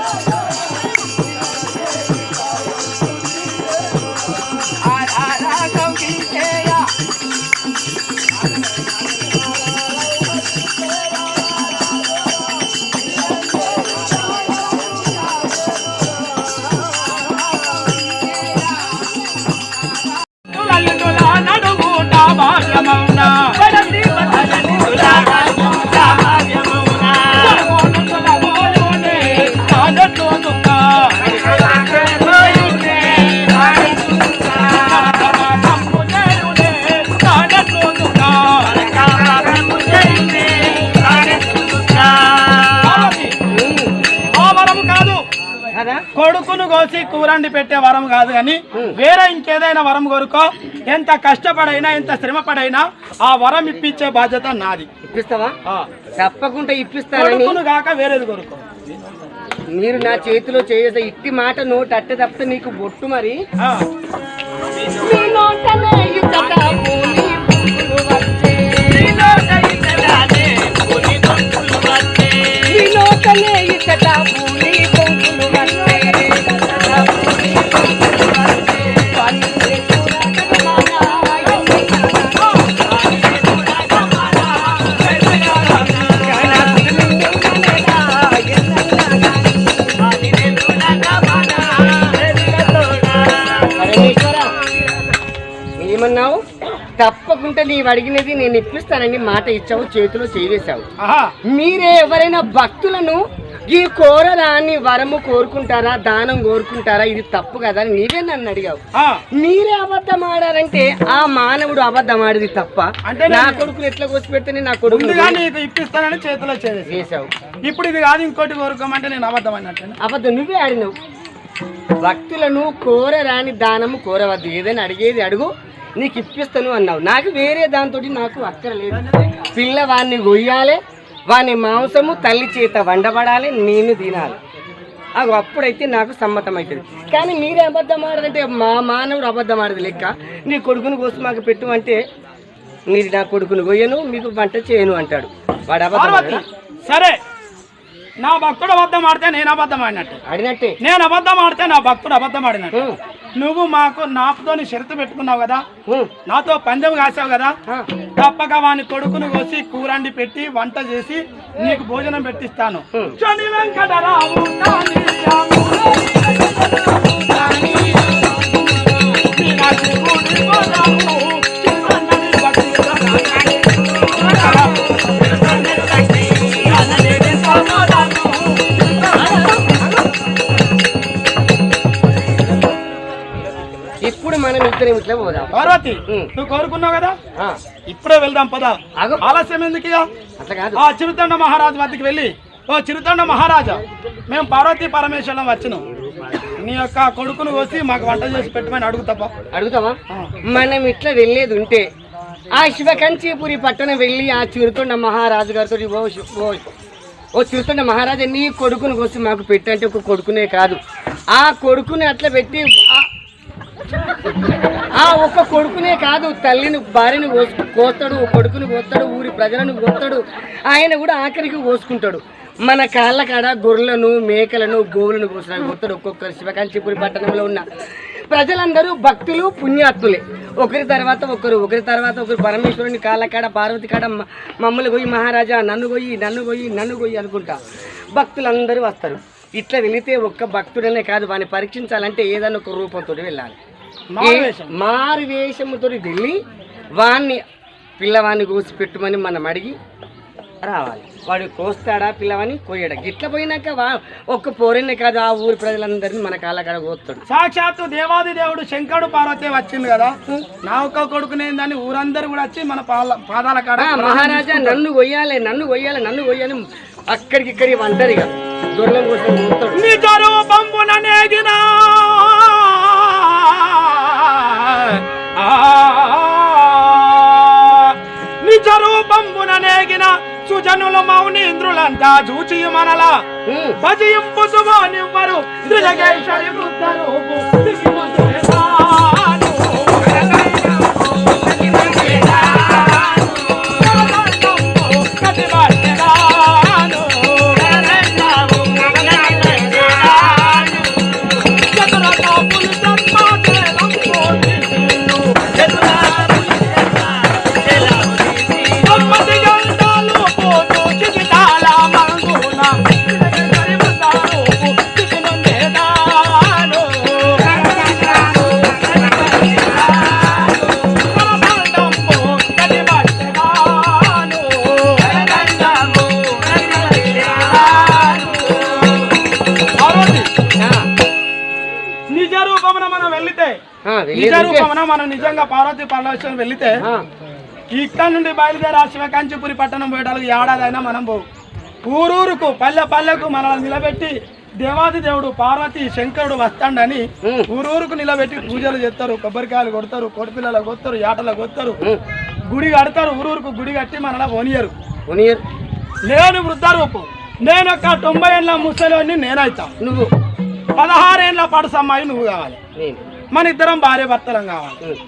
ఆ కొడుకును కోసి కూరండి పెట్టే వరం కాదు కానీ వేరే ఇంకేదైనా వరం కోరుకో. ఎంత కష్టపడైనా ఎంత శ్రమపడైనా ఆ వరం ఇప్పించే బాధ్యత నాది. ఇప్పిస్తావా. తప్పకుండా ఇప్పిస్తానని? కొడుకును కాక వేరేది కోరుకో. మీరు నా చేతిలో చేసే ఇట్టి మాట నోటి అట్టే తప్పితే నీకు బొట్టు మరి? ఇచ్చట పూని? నీవు అడిగినది నేను ఇప్పిస్తానని మాట ఇచ్చావు చేతిలో చేవేశావు. మీరే ఎవరైనా భక్తులను ఈ కోరదాన్ని వరము కోరుకుంటారా దానం కోరుకుంటారా ఇది తప్పు కదా అని నీవే నన్ను అడిగావు. మీరే అబద్ధం ఆడారంటే ఆ మానవుడు అబద్ధం ఆడిది తప్ప అంటే నా కొడుకుని ఎట్లా కోసి పెడితే నా కొడుకు ఇప్పిస్తానని చేతిలో చేసి వేశావు ఇప్పుడు ఇది కాదు ఇంకోటి కోరుకోమంటే నేను అబద్ధం అన్నట్టు అబద్ధం నువ్వే ఆడినవు. భక్తులను కోరరాని దానము కోరవద్దు. ఏదైనా అడిగేది అడుగు. నీకు ఇప్పిస్తాను అన్నావు. నాకు వేరే దాంతో నాకు అక్కర్లేదు పిల్లవాడిని గొయ్యాలి వాని మాంసము తల్లి చేత వండబడాలి నేను తినాలి. అగో అప్పుడైతే నాకు సమ్మతం అవుతుంది కానీ మీరే అబద్ధం ఆడదంటే మా మానవుడు అబద్ధం ఆడదు లెక్క. నీ కొడుకుని కోసం మాకు పెట్టు అంటే మీరు నా కొడుకుని కొయ్యను మీకు వంట చేయను అంటాడు. వాడు అబద్ధం సరే. నా భక్తుడు అబద్ధం ఆడితే నేను అబద్ధం ఆడినట్టు ఆడినట్టే నేను అబద్ధం ఆడితే నా భక్తుడు అబద్ధం ఆడినట్టు. నువ్వు మాకు నాకుతో షరతు పెట్టుకున్నావు కదా. నాతో పందెం కాసావు కదా. తప్పక వాని కొడుకును కోసి కూరండి పెట్టి వంట చేసి నీకు భోజనం పెట్టిస్తాను. శని వెంకటరావు కాని ఇట్లా పోదాం. పార్వతి. నువ్వు కోరుకున్నావు కదా? ఇప్పుడే వెళ్దాం పదా. ఆలస్యం ఎందుకు ఆ చిరుతండ మహారాజు వద్దకు వెళ్ళి ఓ చిరుతండ మహారాజా మేము పార్వతీ పరమేశ్వరం వచ్చినాం. నీ యొక్క కొడుకును కోసి మాకు వంట చేసి పెట్టమని అడుగుతాపా అడుగుతావా? మనం ఇట్లా వెళ్ళేది ఉంటే ఆ శివకంచీపురి పట్టణం వెళ్ళి ఆ చిరుతొండ మహారాజు గారితో ఓ ఓ చిరుతొండ మహారాజా నీ కొడుకుని కోసి మాకు పెట్టంటే ఒక కొడుకునే కాదు. ఆ కొడుకుని అట్లా పెట్టి ఆ- ఒక్క కొడుకునే కాదు తల్లిని భార్యను కోసు కోస్తాడు ఓ కొడుకుని కోస్తాడు ఊరి ప్రజలను కోస్తాడు ఆయన కూడా ఆఖరికి కోసుకుంటాడు. మన కాళ్ళ కాడ గొర్రెలను మేకలను గోవులను కోసడానికి కోస్తాడు ఒక్కొక్కరు శివకాంచీపురి పట్టణంలో ఉన్న ప్రజలందరూ భక్తులు పుణ్యాత్ములే. ఒకరి తర్వాత ఒకరు ఒకరి తర్వాత ఒకరు పరమేశ్వరుని కాళ్ళకాడ పార్వతి కాడ మ- మమ్మల్ని పోయి మహారాజా నన్ను పోయి నన్ను పోయి నన్ను పోయి అనుకుంటా. భక్తులందరూ వస్తారు. ఇట్లా వెళితే ఒక్క భక్తుడనే కాదు వాడిని పరీక్షించాలంటే ఏదైనా ఒక రూపంతో వెళ్ళాలి. మారు వేషముతో వెళ్ళి వాణ్ణి పిల్లవాడిని కోసి పెట్టుమని మనం అడిగి రావాలి. వాడు కోస్తాడా పిల్లవాని కోయడా గిట్ల పోయినాక వా ఒక్క పోరెన్నే కాదు ఆ ఊరి ప్రజలందరినీ మన కాళ్ళ కాడ కోస్తాడు సాక్షాత్తు దేవాది దేవుడు శంకరుడు పార్వతి వచ్చింది కదా? నా ఒక్క కొడుకునేందని ఊరందరూ కూడా వచ్చి మన పాదాల కాడ మహారాజా నన్ను కొయ్యాలి నన్ను కొయ్యాలి నన్ను కొయ్యాలి. అక్కడికి ఇక్కడికి వంటరిగా దొరల కోసం నిజ రూపంబున నేగిన సుజనుల మౌనీంద్రులంతా చూచి మనల. భజయింపు శుభానివ్వరు త్రిజగేశ్వరి వృద్ధరూపు దిగిమతులే నిజ రూపమున మనం నిజంగా పార్వతి పరమేశ్వరం వెళ్తే ఇక్కడ నుండి బయలుదేరి ఆ శివకాంచిపురి పట్టణం పోయడానికి ఏడాదైనా మనం పోవు. ఊరూరుకు పల్లె పల్లెకు మనల్ని నిలబెట్టి దేవాది దేవుడు పార్వతి శంకరుడు వస్తాడని. ఊరూరుకు నిలబెట్టి పూజలు చేస్తారు కొబ్బరికాయలు కొడతారు కోడిపిల్లలు కొడతారు యాటలు కొడతారు. ఉమ్, గుడి కడతారు ఊరూరుకు గుడి కట్టి మనలా మునీర్ నేను వృద్ధారూపు. నేను ఒక తొంభై ఏళ్ళ ముసలిని నేనైతా. నువ్వు. పదహారేళ్ళ పడసమ్మాయి నువ్వు కావాలి. మన ఇద్దరం భార్య భర్తలం కావాలి.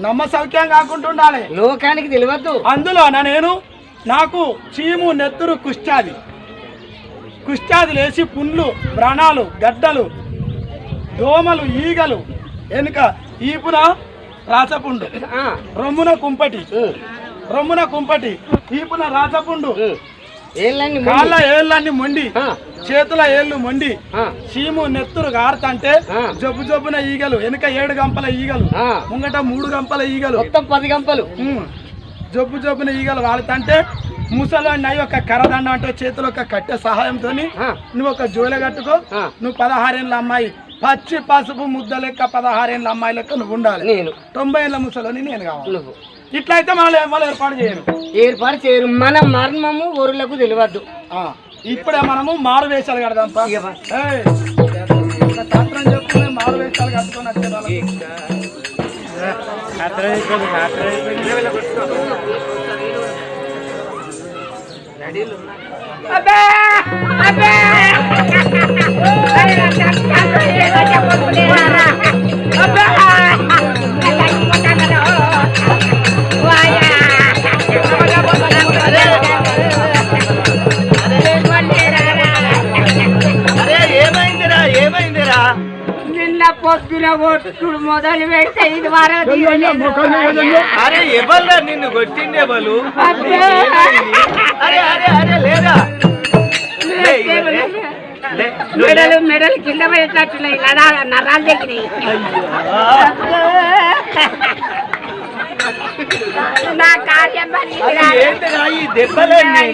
నమ్మ సౌఖ్యం కాకుండా ఉండాలి. లోకానికి తెలియద్దు. అందులో నేను నాకు చీము నెత్తురు కుష్టాది. కుష్టాది లేచి పుండ్లు వ్రణాలు గడ్డలు దోమలు ఈగలు వెనుక ఈపున రాచపుండు రొమ్మున కుంపటి. రొమ్మున కుంపటి ఈపున రాచపుండు. కాళ్ళ ఏళ్ళన్ని మొండి చేతుల ఏళ్ళు మొండి చీము నెత్తురు గారుతంటే. జబ్బు జబ్బున ఈగలు వెనుక ఏడు గంపల ఈగలు. ముంగట మూడు గంపల ఈగలు. మొత్తం పది గంపలు. జబ్బు జబ్బున ఈగలు వాడుతుంటే ముసలోడిని అయ్యి ఒక కరదండ అంటే చేతిలో ఒక కట్టె సహాయంతో నువ్వు ఒక జోలె కట్టుకో. నువ్వు పదహారేళ్ళ అమ్మాయి. పచ్చి పసుపు ముద్ద లెక్క పదహారేళ్ళ అమ్మాయి లెక్క నువ్వు ఉండాలి. నేను. తొంభై ఏళ్ళ ముసలోని నేను కావాలి. నువ్వు ఇట్లయితే మనం ఏర్పాటు చేయరు. ఏర్పాటు చేయరు. మన మర్మము ఊరులకు తెలియద్దు ఆ. ఇప్పుడే మనము మారు వేషాలు కడదాం శాస్త్రం చెప్పుకుని మారు వేషాలు కట్టుకొని వచ్చే వాళ్ళకి. అరే కొట్టుడు మొదలు పెడితే ఇది వరకు అరే ఎవరు నిన్ను కొట్టిండే వాళ్ళు అబ్బే. అరే అరే అరే లేదా? లే, ఇక లే. లే, నువ్వు లే. మెడలు మెడలు కింద పడేటట్టున్నాయి నరాలు నరాలు దగ్గర. నా కార్యం ఈ దెబ్బలన్నీ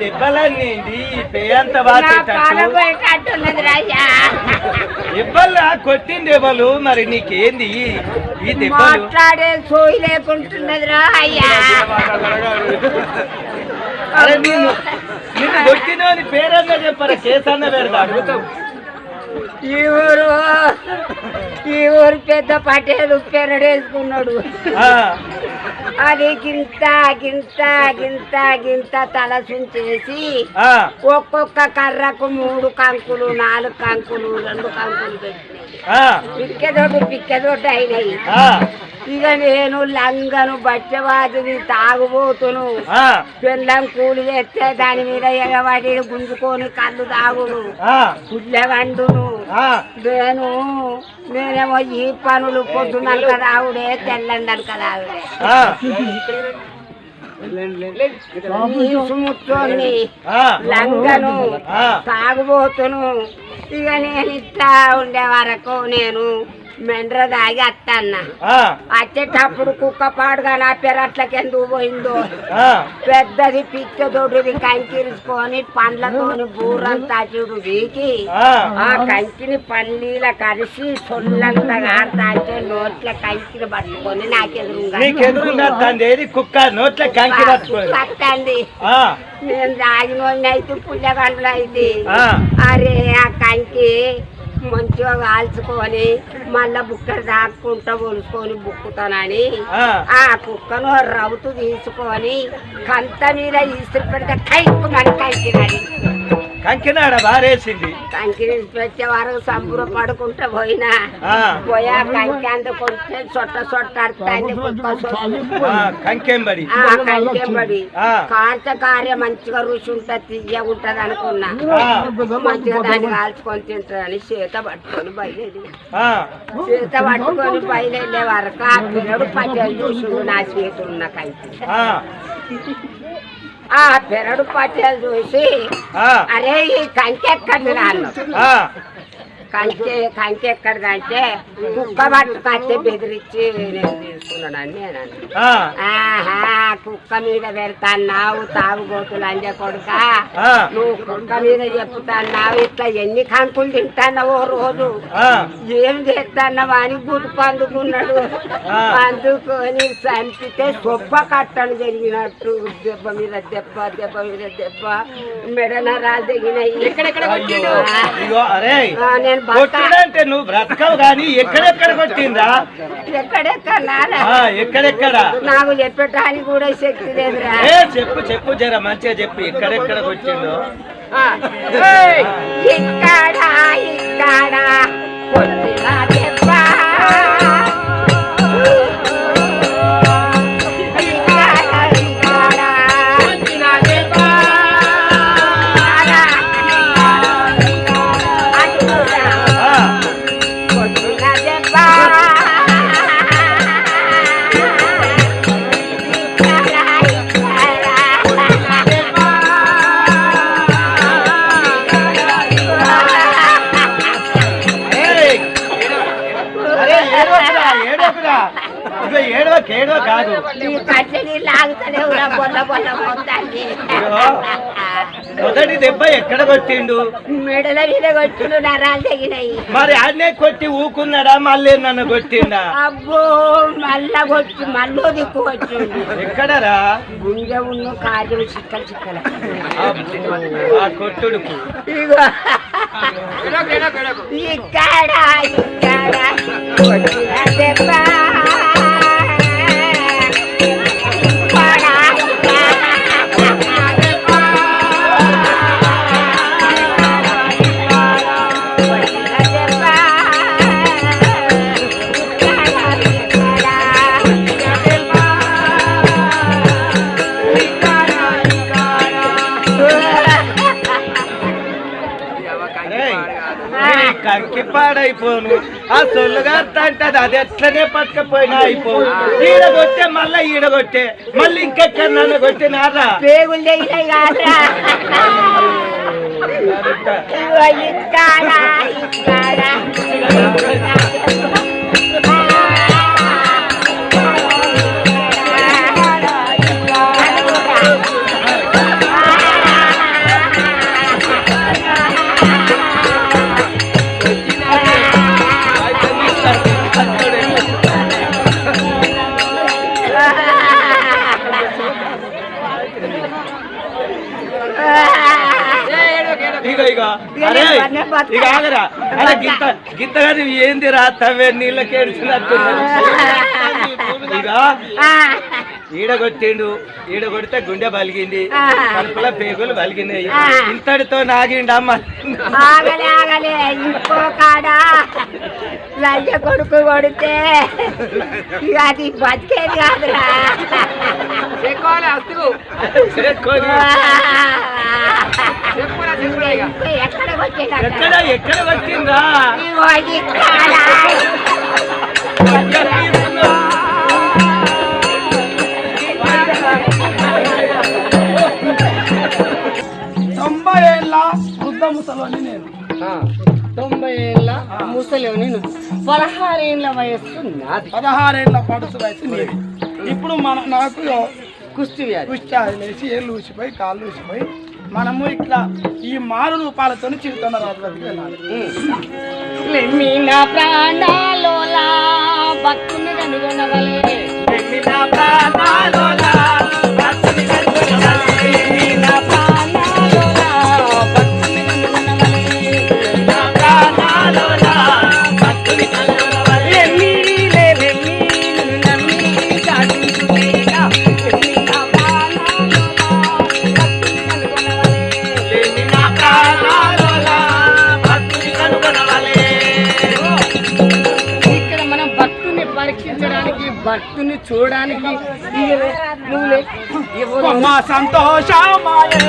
దెబ్బలన్నీ పేయంత నా కొట్టింది ఎవరు మరి నీకేంది ఈ- ఈ దెబ్బలు? మాట్లాడే సోయి లేకుంటున్నదిరా అయ్యా. అరే నిన్ను నిన్ను కొట్టిన పేరన్నా చెప్పరా కేసన్న ఈ ఊరు ఈ ఊరు పెద్ద పటేలు పెరడేసుకున్నాడు. అది గింత గింత గింత గింత తలసుంచేసి ఒక్కొక్క కర్రకు మూడు కంకులు నాలుగు కంకులు రెండు కంకులు పెట్టినాయి పిక్కెదొడ్డు అయినాయి. ఇక నేను లంగను బట్టవాదిని తాగుబోతును. బెల్లం కూలి చేస్తే దాని మీద ఎగబడి గుంజుకొని కళ్ళు పుల్లగండును ఆ. నేను నేనేమో ఈ పనులు పొద్దుననక రావుడే తెల్లందనక రావుడే. ఆ, ముచ్చోని లంగను ఆ. తాగుబోతును. ఇక నేను ఇట్లా ఉండే వరకు నేను మెండ్ర దాగి అత్తన్న వచ్చేటప్పుడు కుక్క పాడుగా నా పెరట్లకి ఎందుకు పోయిందో? పెద్దది పిచ్చ దొడ్డుది కంకిరుచుకొని పండ్లతోని బూరంతా చూడు వీకి. ఆ. కంకిని పల్లీల కలిసి సొల్లంతా అంటే నోట్ల కంకిని పట్టుకొని ఏది కుక్క? నోట్ల కంకి పట్టండి నేను తాగినోడిని అయితే పుల్లగంటలు అయితే. అరే ఆ కంకి మంచిగా కాల్చుకొని మళ్ళా బుక్కడ దాక్కుంటా ఒలుసుకొని బుక్కుతానని ఆ. ఆ కుక్కను రౌతు తీసుకొని కంత మీద ఇసురు పెడితే కైకు మన కంకినది కంకినాడ బారేసింది కంకి పెట్టే వరకు సంబుర పడుకుంటా పోయినా. పోయా కంకి అంత కొంచెం సొట్ట సొట్ట. కంకెంబడి. కంకెంబడి. ఆ. కాంత కార్య మంచిగా రుచి ఉంటుంది తీయ ఉంటది అనుకున్నా. మంచిగా దాన్ని కాల్చుకొని తింటారని చేత పట్టుకొని బయలుదేరి. ఆ, చేత పట్టుకొని బయలుదేరే వరకు ఆ పిల్లడు పట్టెలు చూసిండు నా చేతులు ఉన్న కంకి ఆ, పెరడు పట్టెలు చూసి అరే ఈ కంకి ఎక్కడిది అన్నాడు ఆ, కంచె కంచె ఎక్కడిదంటే కుక్క పట్టుకొస్తే బెదిరించి నేను తీసుకున్నానని నేను ఆహా కుక్క మీద పెడతాన్నావు తాగుబోతులు అంజే కొడుక. నువ్వు కుక్క మీద చెప్తాన్నావు ఇట్లా ఎన్ని కంకులు తింటాన్నావో రోజు. ఏం చేస్తాన్నావా అని గుర్తు అందుకున్నాడు. అందుకొని చంపితే సొప్ప కట్టలు జరిగినట్టు. దెబ్బ మీద దెబ్బ దెబ్బ మీద దెబ్బ. తెగినాయి. ఇగో అరే. ఆ, నేను బతక కొట్టినంటే నువ్వు బ్రతకవు కానీ ఎక్కడెక్కడ కొట్టిందా ఎక్కడెక్కడ ఎక్కడెక్కడ? నాకు చెప్పటానికి కూడా శక్తి లేదురా. ఏ చెప్పు చెప్పు జర మంచిగా చెప్పు ఎక్కడెక్కడ ఏయ్, ఇక్కడ ఇక్కడ మొదటి దెబ్బ ఎక్కడ కొట్టిండు? మెడల మీద కొట్టులు నరాలు తెగినాయి. మరి ఆడనే కొట్టి ఊకున్నాడా మళ్ళీ నన్ను కొట్టిండా? అబ్బో మళ్ళా కొట్టు మళ్ళీ దిక్కు వచ్చిండు ఎక్కడరా? గుండె ఉన్న కార్యం చిక్కలు చిక్కల. కొట్టుడుకు. ఇగో. ఇక్కడ ఇక్కడ దెబ్బ. కంకి పాడైపోను. ఆ సొల్లుగారు అంటది అది ఎట్లనే పట్టుకపోయినా అయిపోను ఈడ కొట్టే మళ్ళా ఈడ కొట్టే. మళ్ళీ ఇంకెక్కడ నన్ను కొట్టినారా పేగులు ఇగో ఇగో అరే ఇక ఆగరా. అరే నువ్వు తవ్వే ఇక ఈడగొట్టిండు ఈడగొడితే గుండె బలిగింది కడుపులో పేగులు బలిగినాయి ఇంతటితో నాగిండమ్మ ఆగలే ఆగలే ఇంకో కాడ. లంచ కొడుకు కొడితే అది బతికేది కాదురా. ఎక్కడ ఎక్కడ వచ్చిందా ముసలేవు నేను పదహారు ఏళ్ళ వయస్సు నాది. పదహారేళ్ళ పడుసు వయసు నీది. ఇప్పుడు మన నాకు కుష్టి వ్యాధి. లేచి ఏళ్ళు ఊసిపోయి కాళ్ళు ఊసిపోయి మనము ఇట్లా ఈ మారు రూపాలతో చిరుతన్న రాజులకు నా భక్తుని భక్తుని కనుగొనవలే. చూడడానికి ఇక లే, నువ్వు లే. ఎవరు? కొమ్మ సంతోషమాయే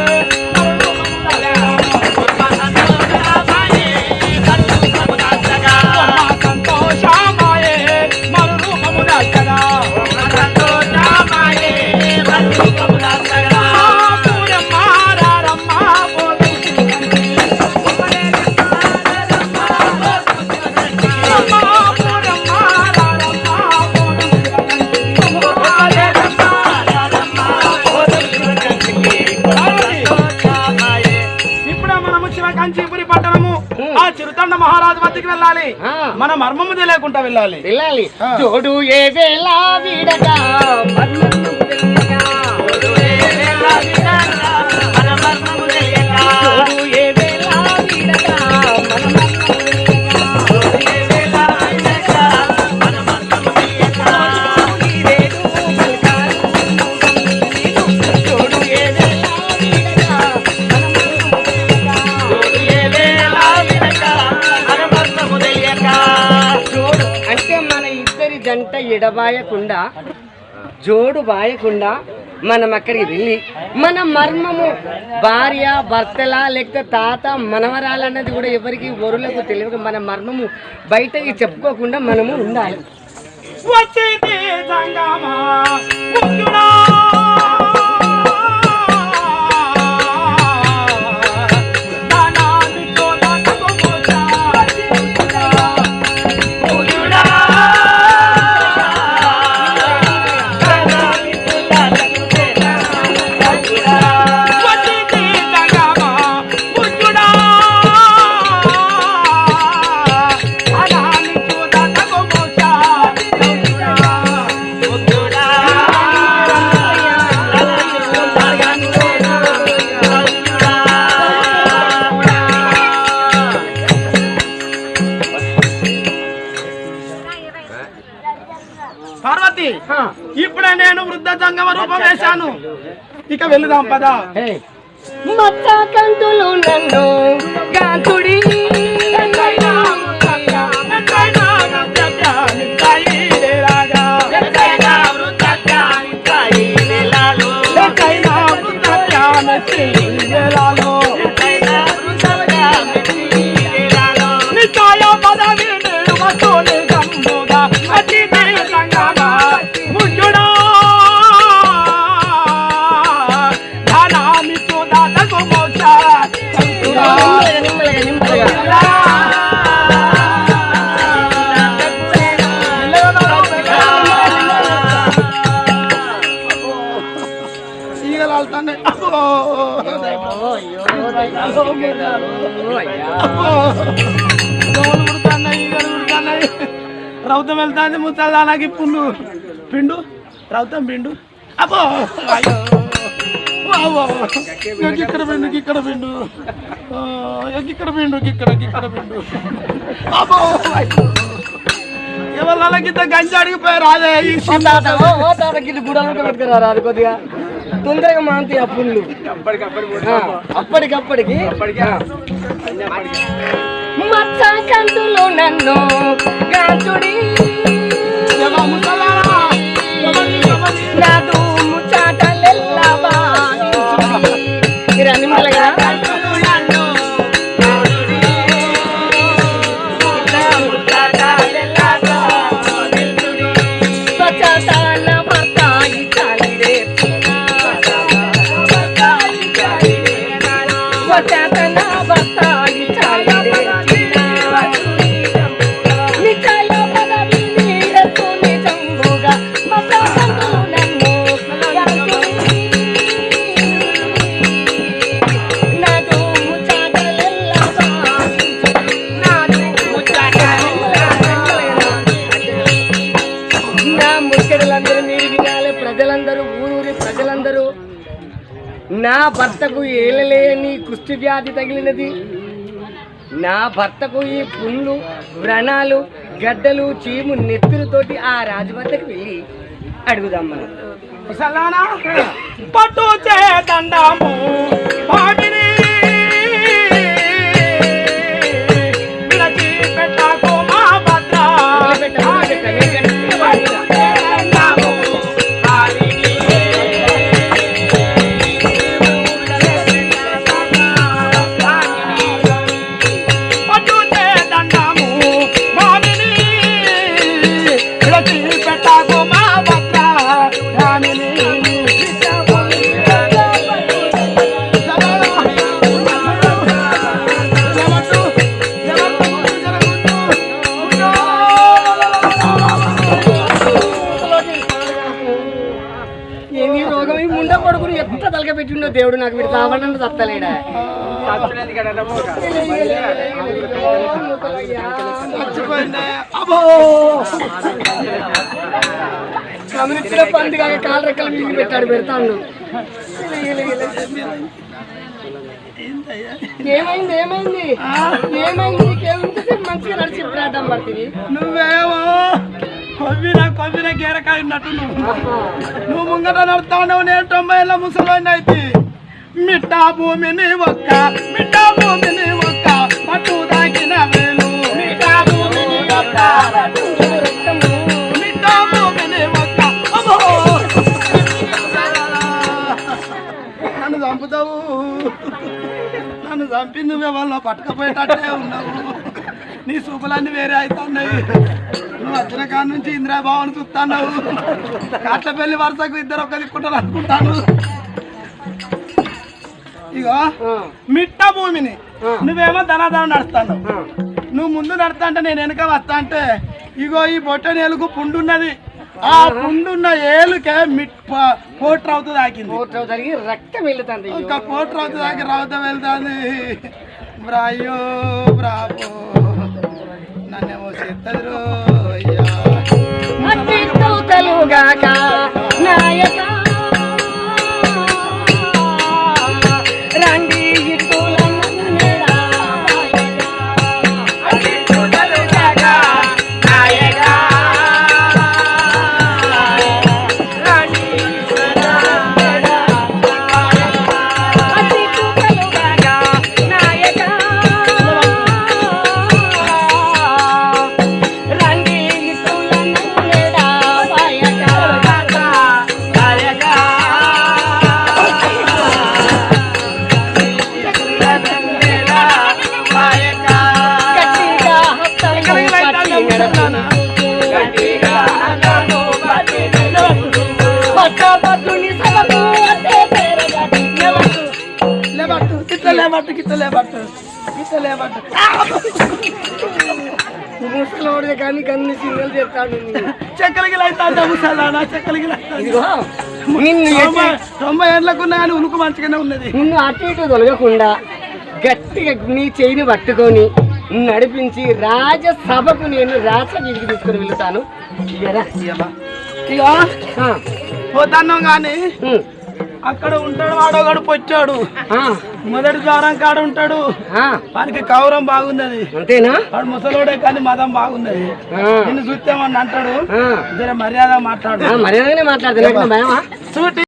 వెళ్ళాలి. మన మర్మము తెలియకుండా వెళ్ళాలి వెళ్ళాలి. జోడు ఏ వేళ వీడగా మర్మము. మన ఇద్దరి జంట ఎడబాయకుండా జోడు బాయకుండా మనం అక్కడికి వెళ్ళి మన మర్మము భార్య భర్తలా లేకపోతే తాత మనవరాలన్నది కూడా ఎవరికి వరులకు తెలియదు మన మర్మము బయటకి చెప్పుకోకుండా మనము ఉండాలి. వచ్చింది రూపం ఇక వెళుదాం పదా. మచ్చ కంతులు నన్ను కాంతుడి రౌతం వెళ్తాంది ముసల్దానాకి పుల్లు. పిండు రౌతం పిండు. అబ్బో! అయ్యో! వావో. నాకు ఇక్కడ పిండు ఇక్కడ పిండు. ఆ, ఇక్కడ పిండు ఇక్కడ ఇక్కడ పిండు. అబ్బో! అయ్యో. ఎవరి గిద్ద గంజి అడిగిపోయారు? అదే ఈ గుడాలకు పెట్టుకురా కొద్దిగా? తొందరగా మాంతి ఆ పుల్లు. ఆ, అప్పటికప్పటికి ఆ. మచ్చ కంతులు నన్ను గాంచుడి ఏమో కుష్టి వ్యాధి తగిలినది. నా భర్తకు ఈ పుండ్లు వ్రణాలు గడ్డలు చీము నెత్తులతోటి ఆ రాజు వద్దకు వెళ్ళి అడుగుదాం మనం. పట్టు చేదండము గమనించిన పండుగ కాక కాలు రెక్కలు మీకు పెట్టాడు పెడతాడు ఏమైంది ఏమైంది ఏమైంది నీకేముంటే మంచిగా నడిచి ఇప్పుడు పడుతుంది నువ్వేమో కొవ్విన కొవ్విన గేరకాయ ఉన్నట్టు నువ్వు నువ్వు ముంగట నడుతా ఉండవు నేను తొంభై ఏళ్ళ ముసలి అయితే. మిట్టా భూమిని ఒక్క మిట్టా భూమిని ఒక్క పట్టు దాకిన వేలు. మిట్టా భూమిని ఒక్క మిట్టా భూమిని ఒక్క. నన్ను చంపుతావు. నన్ను చంపి నువ్వే వాళ్ళ పట్టుకపోయేటట్టే ఉన్నావు. నీ సూపులన్నీ వేరే అవుతున్నాయి. నువ్వు వచ్చిన కాడ నుంచి ఇందిరాబాబుని చూస్తున్నావు. కాట్ల పెళ్ళి వరుసకు ఇద్దరు ఒక దిక్కుంటారు అనుకుంటాను. ఇగో మిట్ట భూమిని నువ్వేమో ధనాధనం నడుస్తాను నువ్వు ముందు నడుస్తా అంటే నేను వెనక వస్తా అంటే ఇగో ఈ బొట్టని ఏలుగు పుండున్నది. ఆ పుండున్న ఏలుకే మిట్ పోట్రు కోట్రావు జరిగి రక్తం వెళ్తుంది ఇంకా పోట్రు అవుతుంది ఆకి రావుతా వెళ్తాంది. బ్రాయో బ్రావో నన్నేమో చేస్తారు అయ్యా. నాయక. లేబట్టు గిట్ల లేబట్టు. గిట్ల లేబట్టు. ముసలోడే కానీ కన్ని సింగల్ చెప్తాడు చెక్కలకి లైతా ముసలానా చెక్కలకి నిన్ను తొంభై ఏళ్ళకున్నా కానీ ఉనుకు మంచిగానే ఉన్నది. నిన్ను అటు ఇటు తొలగకుండా గట్టిగా నీ చేయిని పట్టుకొని నడిపించి రాజసభకు నేను రాజవీధికి తీసుకుని వెళ్తాను? ఇక ఆ, పోతాన్నాం కానీ అక్కడ ఉంటాడు వాడోగాడు పొచ్చాడు మొదటి ద్వారం కాడ ఉంటాడు. వానికి కౌరం బాగున్నది అంతేనా? వాడు ముసలోడే కానీ మదం బాగున్నది ఆ, నిన్ను చూస్తామని అంటాడు? మర్యాద మాట్లాడు. మర్యాదగానే మాట్లాడుతున్నా